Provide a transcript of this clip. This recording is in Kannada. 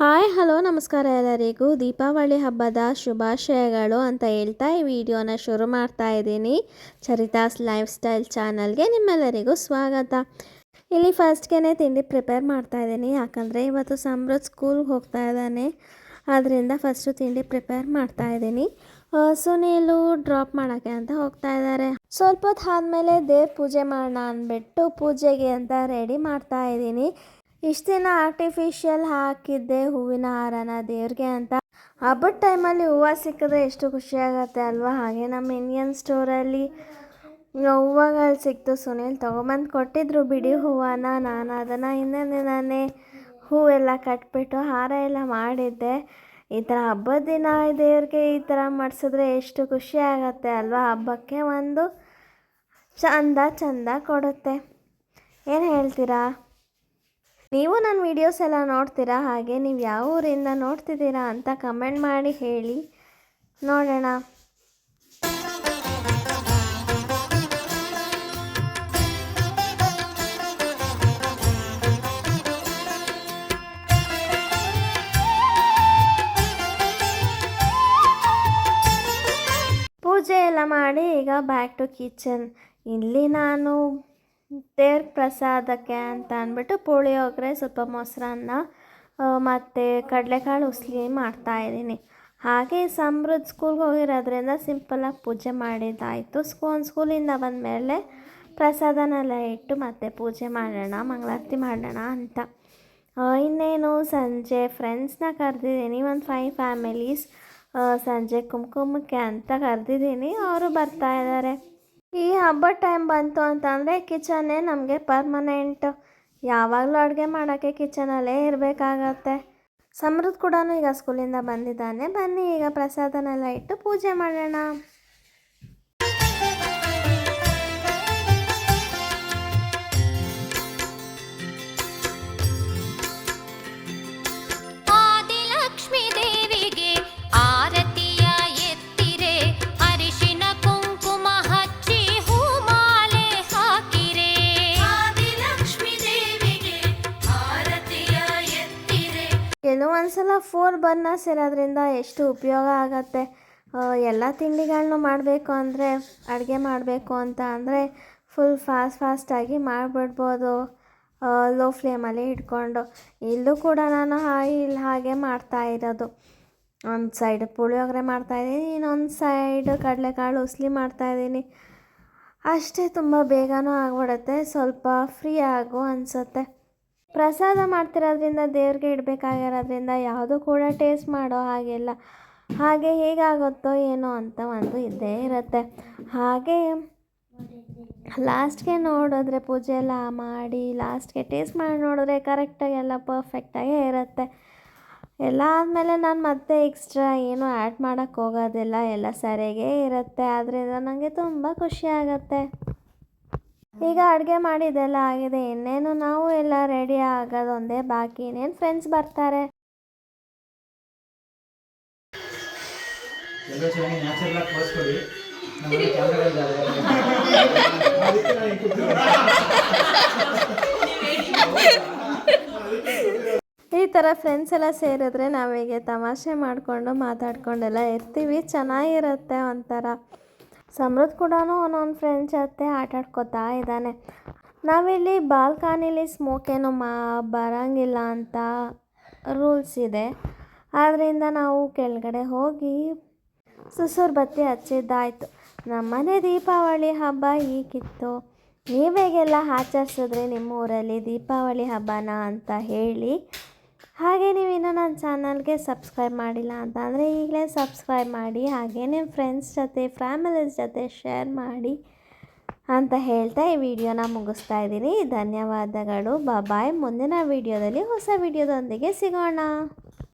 ಹಾಯ್, ಹಲೋ, ನಮಸ್ಕಾರ ಎಲ್ಲರಿಗೂ. ದೀಪಾವಳಿ ಹಬ್ಬದ ಶುಭಾಶಯಗಳು ಅಂತ ಹೇಳ್ತಾ ಈ ವಿಡಿಯೋನ ಶುರು ಮಾಡ್ತಾ ಇದ್ದೀನಿ. ಚರಿತಾಸ್ ಲೈಫ್ ಸ್ಟೈಲ್ ಚಾನಲ್ಗೆ ನಿಮ್ಮೆಲ್ಲರಿಗೂ ಸ್ವಾಗತ. ಇಲ್ಲಿ ಫಸ್ಟ್ಗೆ ತಿಂಡಿ ಪ್ರಿಪೇರ್ ಮಾಡ್ತಾ ಇದ್ದೀನಿ. ಯಾಕಂದರೆ ಇವತ್ತು ಸಮೃದ್ಧ ಸ್ಕೂಲ್ಗೆ ಹೋಗ್ತಾ ಇದ್ದಾನೆ. ಅದರಿಂದ ಫಸ್ಟು ತಿಂಡಿ ಪ್ರಿಪೇರ್ ಮಾಡ್ತಾ ಇದ್ದೀನಿ. ಸುನೀಲು ಡ್ರಾಪ್ ಮಾಡೋಕ್ಕೆ ಅಂತ ಹೋಗ್ತಾ ಇದ್ದಾರೆ. ಸ್ವಲ್ಪ ಹೊತ್ತು ಆದಮೇಲೆ ದೇವ್ರ ಪೂಜೆ ಮಾಡೋಣ ಅಂದ್ಬಿಟ್ಟು ಪೂಜೆಗೆ ಅಂತ ರೆಡಿ ಮಾಡ್ತಾ ಇದ್ದೀನಿ. ಇಷ್ಟು ದಿನ ಆರ್ಟಿಫಿಷಿಯಲ್ ಹಾಕಿದ್ದೆ ಹೂವಿನ ಹಾರನ ದೇವ್ರಿಗೆ ಅಂತ. ಹಬ್ಬದ ಟೈಮಲ್ಲಿ ಹೂವು ಸಿಕ್ಕಿದ್ರೆ ಎಷ್ಟು ಖುಷಿ ಆಗುತ್ತೆ ಅಲ್ವಾ? ಹಾಗೆ ನಮ್ಮ ಇಂಡಿಯನ್ ಸ್ಟೋರಲ್ಲಿ ಹೂವುಗಳು ಸಿಕ್ತು. ಸುನೀಲ್ ತೊಗೊಂಬಂದು ಕೊಟ್ಟಿದ್ರು ಬಿಡಿ ಹೂವನ. ನಾನು ಅದನ್ನು ಇನ್ನೊಂದು ದಿನನೇ ಹೂವೆಲ್ಲ ಕಟ್ಬಿಟ್ಟು ಹಾರ ಎಲ್ಲ ಮಾಡಿದ್ದೆ. ಈ ಥರ ಹಬ್ಬದ ದಿನ ದೇವ್ರಿಗೆ ಈ ಥರ ಮಾಡಿಸಿದ್ರೆ ಎಷ್ಟು ಖುಷಿ ಆಗುತ್ತೆ ಅಲ್ವಾ? ಹಬ್ಬಕ್ಕೆ ಒಂದು ಚಂದ ಚಂದ ಕೊಡುತ್ತೆ. ಏನು ಹೇಳ್ತೀರಾ? ನೀವು ನನ್ನ ವೀಡಿಯೋಸ್ ಎಲ್ಲ ನೋಡ್ತೀರಾ? ಹಾಗೆ ನೀವು ಯಾವ ಊರಿಂದ ನೋಡ್ತಿದ್ದೀರಾ ಅಂತ ಕಮೆಂಟ್ ಮಾಡಿ ಹೇಳಿ. ನೋಡೋಣ. ಪೂಜೆ ಎಲ್ಲ ಮಾಡಿ ಈಗ ಬ್ಯಾಕ್ ಟು ಕಿಚನ್ ಇಲ್ಲಿ ನಾನು ದೇವ್ರ ಪ್ರಸಾದಕ್ಕೆ ಅಂತ ಅಂದ್ಬಿಟ್ಟು ಪುಳಿಯೋಗರೆ ಸ್ವಲ್ಪ ಮೊಸರನ್ನ ಮತ್ತು ಕಡಲೆಕಾಳು ಉಸ್ಲಿ ಮಾಡ್ತಾ ಇದ್ದೀನಿ. ಹಾಗೆ ಸಮೃದ್ಧ ಸ್ಕೂಲ್ಗೆ ಹೋಗಿರೋದ್ರಿಂದ ಸಿಂಪಲಾಗಿ ಪೂಜೆ ಮಾಡಿದ್ದಾಯಿತು. ಸ್ಕೂಲ್ ಸ್ಕೂಲಿಂದ ಬಂದಮೇಲೆ ಪ್ರಸಾದನೆಲ್ಲ ಇಟ್ಟು ಮತ್ತೆ ಪೂಜೆ ಮಾಡೋಣ, ಮಂಗಳಾರತಿ ಮಾಡೋಣ ಅಂತ. ಇನ್ನೇನು, ಸಂಜೆ ಫ್ರೆಂಡ್ಸ್ನ ಕರೆದಿದ್ದೀನಿ, ಒಂದು ಫೈವ್ ಫ್ಯಾಮಿಲೀಸ್ ಸಂಜೆ ಕುಮ್ಕುಮಕ್ಕೆ ಅಂತ ಕರೆದಿದ್ದೀನಿ. ಅವರು ಬರ್ತಾ ಇದ್ದಾರೆ. ಈ ಹಬ್ಬದ ಟೈಮ್ ಬಂತು ಅಂತಂದರೆ ಕಿಚನ್ನೇ ನಮಗೆ ಪರ್ಮನೆಂಟ್ ಯಾವಾಗಲೂ ಅಡುಗೆ ಮಾಡೋಕ್ಕೆ ಕಿಚನಲ್ಲೇ ಇರಬೇಕಾಗತ್ತೆ. ಸಮೃದ್ಧ ಕೂಡ ಈಗ ಸ್ಕೂಲಿಂದ ಬಂದಿದ್ದಾನೆ. ಬನ್ನಿ ಈಗ ಪ್ರಸಾದನೆಲ್ಲ ಇಟ್ಟು ಪೂಜೆ ಮಾಡೋಣ. ಕೆಲವೊಂದ್ಸಲ ಫೋರ್ ಬರ್ನರ್ಸ್ ಇರೋದ್ರಿಂದ ಎಷ್ಟು ಉಪಯೋಗ ಆಗತ್ತೆ? ಎಲ್ಲ ತಿಂಡಿಗಳನ್ನೂ ಮಾಡಬೇಕು ಅಂದರೆ ಅಡುಗೆ ಮಾಡಬೇಕು ಅಂತ ಅಂದರೆ ಫುಲ್ ಫಾಸ್ಟ್ ಫಾಸ್ಟಾಗಿ ಮಾಡಿಬಿಡ್ಬೋದು. ಲೋ ಫ್ಲೇಮಲ್ಲಿ ಇಟ್ಕೊಂಡು. ಇಲ್ಲೂ ಕೂಡ ನಾನು ಹಾಗೆ ಇಲ್ಲಿ ಹಾಗೆ ಮಾಡ್ತಾ ಇರೋದು. ಒಂದು ಸೈಡ್ ಪುಳಿಯೋಗರೆ ಮಾಡ್ತಾಯಿದ್ದೀನಿ ಇನ್ನೊಂದು ಸೈಡ್ ಕಡಲೆಕಾಳು ಉಸ್ಲಿ ಮಾಡ್ತಾಯಿದ್ದೀನಿ ಅಷ್ಟೇ ತುಂಬ ಬೇಗನೂ ಆಗ್ಬಿಡುತ್ತೆ, ಸ್ವಲ್ಪ ಫ್ರೀ ಆಗು ಅನಿಸುತ್ತೆ. ಪ್ರಸಾದ ಮಾಡ್ತಿರೋದ್ರಿಂದ ದೇವ್ರಿಗೆ ಇಡಬೇಕಾಗಿರೋದ್ರಿಂದ ಯಾವುದು ಕೂಡ ಟೇಸ್ಟ್ ಮಾಡೋ ಹಾಗೆಲ್ಲ. ಹಾಗೆ ಹೇಗಾಗುತ್ತೋ ಏನೋ ಅಂತ ಒಂದು ಇದ್ದೇ ಇರುತ್ತೆ. ಹಾಗೆ ಲಾಸ್ಟ್ಗೆ ನೋಡಿದ್ರೆ ಪೂಜೆ ಎಲ್ಲ ಮಾಡಿ ಲಾಸ್ಟ್ಗೆ ಟೇಸ್ಟ್ ಮಾಡಿ ನೋಡಿದ್ರೆ ಕರೆಕ್ಟಾಗಿ ಎಲ್ಲ ಪರ್ಫೆಕ್ಟಾಗೇ ಇರುತ್ತೆ. ಎಲ್ಲ ಆದಮೇಲೆ ನಾನು ಮತ್ತೆ ಎಕ್ಸ್ಟ್ರಾ ಏನು ಆ್ಯಡ್ ಮಾಡೋಕ್ಕೆ ಹೋಗೋದಿಲ್ಲ, ಎಲ್ಲ ಸರಿಯಾಗೇ ಇರುತ್ತೆ. ಆದ್ದರಿಂದ ನನಗೆ ತುಂಬ ಖುಷಿ ಈಗ ಅಡುಗೆ ಮಾಡಿದೆಲ್ಲ ಆಗಿದೆ. ಇನ್ನೇನು ನಾವು ಎಲ್ಲ ರೆಡಿ ಆಗೋದೊಂದೇ ಬಾಕಿ. ಇನ್ನೇನು ಫ್ರೆಂಡ್ಸ್ ಬರ್ತಾರೆ. ಈ ಥರ ಫ್ರೆಂಡ್ಸ್ ಎಲ್ಲ ಸೇರಿದ್ರೆ ನಾವೀಗೆ ತಮಾಷೆ ಮಾಡಿಕೊಂಡು ಮಾತಾಡ್ಕೊಂಡೆಲ್ಲ ಇರ್ತೀವಿ. ಚೆನ್ನಾಗಿರುತ್ತೆ ಒಂಥರ. ಸಮೃದ್ಧ ಕೂಡ ಅವನವನ ಫ್ರೆಂಡ್ಸ್ ಜೊತೆ ಆಟ ಆಡ್ಕೋತಾ ಇದ್ದಾನೆ. ನಾವಿಲ್ಲಿ ಬಾಲ್ಕಾನಿಲಿ ಸ್ಮೋಕ್ ಏನು ಮಾ, ಬರೋಂಗಿಲ್ಲ ಅಂತ ರೂಲ್ಸ್ ಇದೆ. ಆದ್ದರಿಂದ ನಾವು ಕೆಳಗಡೆ ಹೋಗಿ ಸುಸುರು ಬತ್ತಿ ಹಚ್ಚಿದ್ದಾಯಿತು. ನಮ್ಮನೆ ದೀಪಾವಳಿ ಹಬ್ಬ ಹೀಗಿತ್ತು. ನೀವೇಗೆಲ್ಲ ಆಚರಿಸಿದ್ರೆ ನಿಮ್ಮ ಊರಲ್ಲಿ ದೀಪಾವಳಿ ಹಬ್ಬನ ಅಂತ ಹೇಳಿ ಹಾಗೆ ನೀವು ಇನ್ನೂ ನನ್ನ ಚಾನಲ್ಗೆ ಸಬ್ಸ್ಕ್ರೈಬ್ ಮಾಡಿಲ್ಲ ಅಂತ ಅಂದರೆ ಈಗಲೇ ಸಬ್ಸ್ಕ್ರೈಬ್ ಮಾಡಿ, ಹಾಗೆ ನಿಮ್ಮ ಫ್ರೆಂಡ್ಸ್ ಜೊತೆ ಫ್ಯಾಮಿಲೀಸ್ ಜೊತೆ ಶೇರ್ ಮಾಡಿ ಅಂತ ಹೇಳ್ತಾ ಈ ವಿಡಿಯೋನ ಮುಗಿಸ್ತಾ ಇದ್ದೀನಿ. ಧನ್ಯವಾದಗಳು. ಬಾಯ್ ಮುಂದಿನ ವಿಡಿಯೋದಲ್ಲಿ ಹೊಸ ವಿಡಿಯೋದೊಂದಿಗೆ ಸಿಗೋಣ.